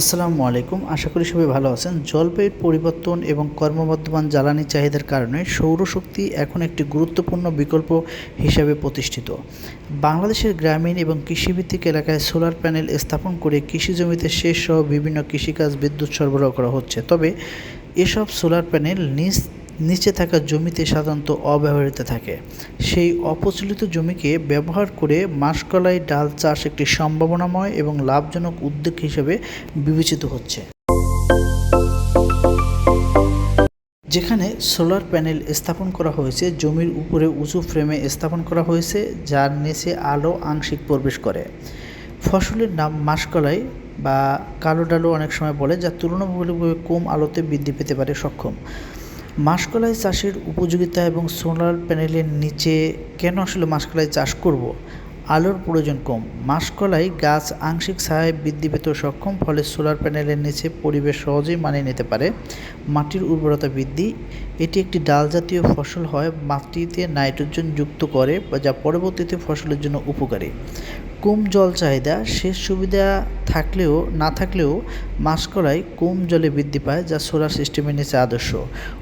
আসসালামু আলাইকুম। আশা করি সবাই ভালো আছেন। জলবায়ুর পরিবর্তন এবং কর্মবর্ধমান জ্বালানি চাহিদার কারণে সৌরশক্তি এখন একটি গুরুত্বপূর্ণ বিকল্প হিসাবে প্রতিষ্ঠিত। বাংলাদেশের গ্রামীণ এবং কৃষিভিত্তিক এলাকায় সোলার প্যানেল স্থাপন করে কৃষি জমিতে সেচ সহ বিভিন্ন কৃষিকাজ বিদ্যুৎ সরবরাহ করা হচ্ছে। তবে এসব সোলার প্যানেল নিজ নিচে থাকা জমিতে সাধারণত অব্যবহৃত থাকে। সেই অপ্রচলিত জমিকে ব্যবহার করে মাসকলাই ডাল চাষ একটি সম্ভাবনাময় এবং লাভজনক উদ্যোগ হিসেবে বিবেচিত হচ্ছে। যেখানে সোলার প্যানেল স্থাপন করা হয়েছে, জমির উপরে উঁচু ফ্রেমে স্থাপন করা হয়েছে, যার নিচে আলো আংশিক প্রবেশ করে। ফসলের নাম মাসকলাই বা কালো ডালও অনেক সময় বলে, যা তুলনামূলকভাবে কম আলোতে বৃদ্ধি পেতে পারে সক্ষম। মাসকলাই চাষের উপযোগিতা এবং সোলার প্যানেলের নিচে কেন আসলে মাসকলাই চাষ করব? আলোর প্রয়োজন কম। মাসকলাই গাছ আংশিক ছায়ায় বৃদ্ধি পেতে সক্ষম, ফলে সোলার প্যানেলের নিচে পরিবেশ সহজেই মানিয়ে নিতে পারে। মাটির উর্বরতা বৃদ্ধি। এটি একটি ডাল জাতীয় ফসল হয়, মাটিতে নাইট্রোজেন যুক্ত করে, যা পরবর্তীতে ফসলের জন্য উপকারী। কম জল চাহিদা, সেচ সুবিধা থাকলেও, না থাকলেও মাসকলাই কম জলে বৃদ্ধি পায়, যা সোলার সিস্টেমের নিচে আদর্শ।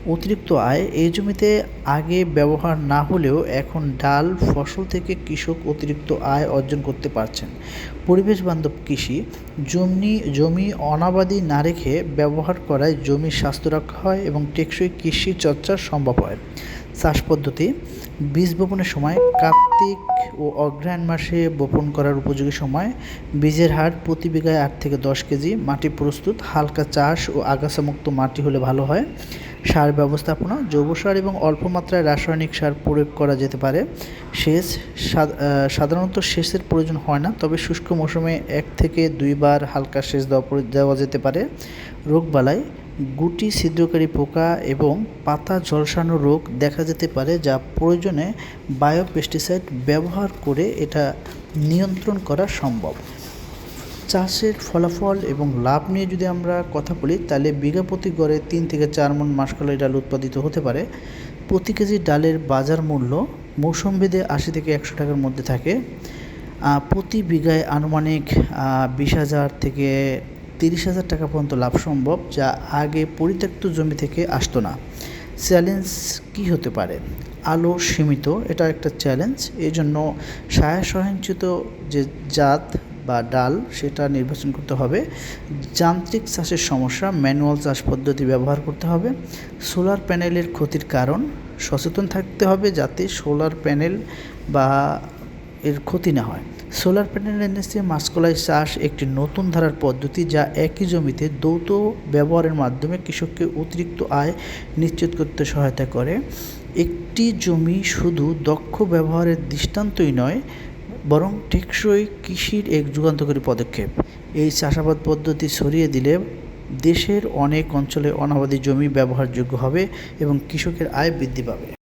অতিরিক্ত আয় এই জমিতে আগে ব্যবহার না হলেও এখন ডাল ফসল থেকে কৃষক অতিরিক্ত আয় অর্জন করতে পারছেন। পরিবেশ বান্ধব কৃষি, জমি জমি অনাবাদি না রেখে ব্যবহার করায় জমির স্বাস্থ্য রক্ষা হয় এবং টেকসই কৃষি চর্চা সম্ভব হয়। চাষ পদ্ধতি বীজ বপনের সময় কার্তিক ও অগ্রহায়ণ মাসে বপন করার উপযোগী সময়। বীজের হার প্রতি বিঘায় আট থেকে দশ কেজি। মাটি প্রস্তুত, হালকা চাষ ও আগাছামুক্ত মাটি হলে ভালো হয়। সার ব্যবস্থাপনা, জৈব সার এবং অল্প মাত্রায় রাসায়নিক সার প্রয়োগ করা যেতে পারে। সেচ সাধারণত সেচের প্রয়োজন হয় না, তবে শুষ্ক মৌসুমে এক থেকে দুইবার হালকা সেচ দেওয়া দেওয়া যেতে পারে। রোগবালাই গুটি ছিদ্রকারী পোকা এবং পাতা ঝলসানো রোগ দেখা যেতে পারে যা প্রয়োজনে বায়ো পেস্টিসাইড ব্যবহার করে এটা নিয়ন্ত্রণ করা সম্ভব। চাষের ফলাফল এবং লাভ নিয়ে যদি আমরা কথা বলি, তাহলে বিঘা প্রতি গড়ে তিন থেকে চার মন মাসকলাই ডাল উৎপাদিত হতে পারে। প্রতি কেজি ডালের বাজার মূল্য মৌসুম ভেদে আশি থেকে একশো টাকার মধ্যে থাকে। প্রতি বিঘায় আনুমানিক বিশ হাজার থেকে তিরিশ হাজার টাকা পর্যন্ত লাভ সম্ভব, যা আগে পরিত্যক্ত জমি থেকে আসতো না। চ্যালেঞ্জ কী হতে পারে? আলো সীমিত, এটা একটা চ্যালেঞ্জ। এই জন্য সায়া সহিঞ্চিত যে জাত বা ডাল, সেটা নির্বাচন করতে হবে। যান্ত্রিক চাষের সমস্যা, ম্যানুয়াল চাষ পদ্ধতি ব্যবহার করতে হবে। সোলার প্যানেলের ক্ষতির কারণ, সচেতন থাকতে হবে যাতে সোলার প্যানেল বা এর ক্ষতি না হয়। সোলার প্যানেলের নিচে মাসকলাই চাষ একটি নতুন ধারার পদ্ধতি যা একই জমিতে দ্বৈত ব্যবহারের মাধ্যমে কৃষককে অতিরিক্ত আয় নিশ্চিত করতে সহায়তা করে। একটি জমি শুধু দক্ষ ব্যবহারের দৃষ্টান্তই নয়, বরং টেকসই কৃষির এক যুগান্তকারী পদক্ষেপ। এই চাষাবাদ পদ্ধতি ছড়িয়ে দিলে দেশের অনেক অঞ্চলে অনাবাদী জমি ব্যবহারযোগ্য হবে এবং কৃষকের আয় বৃদ্ধি পাবে।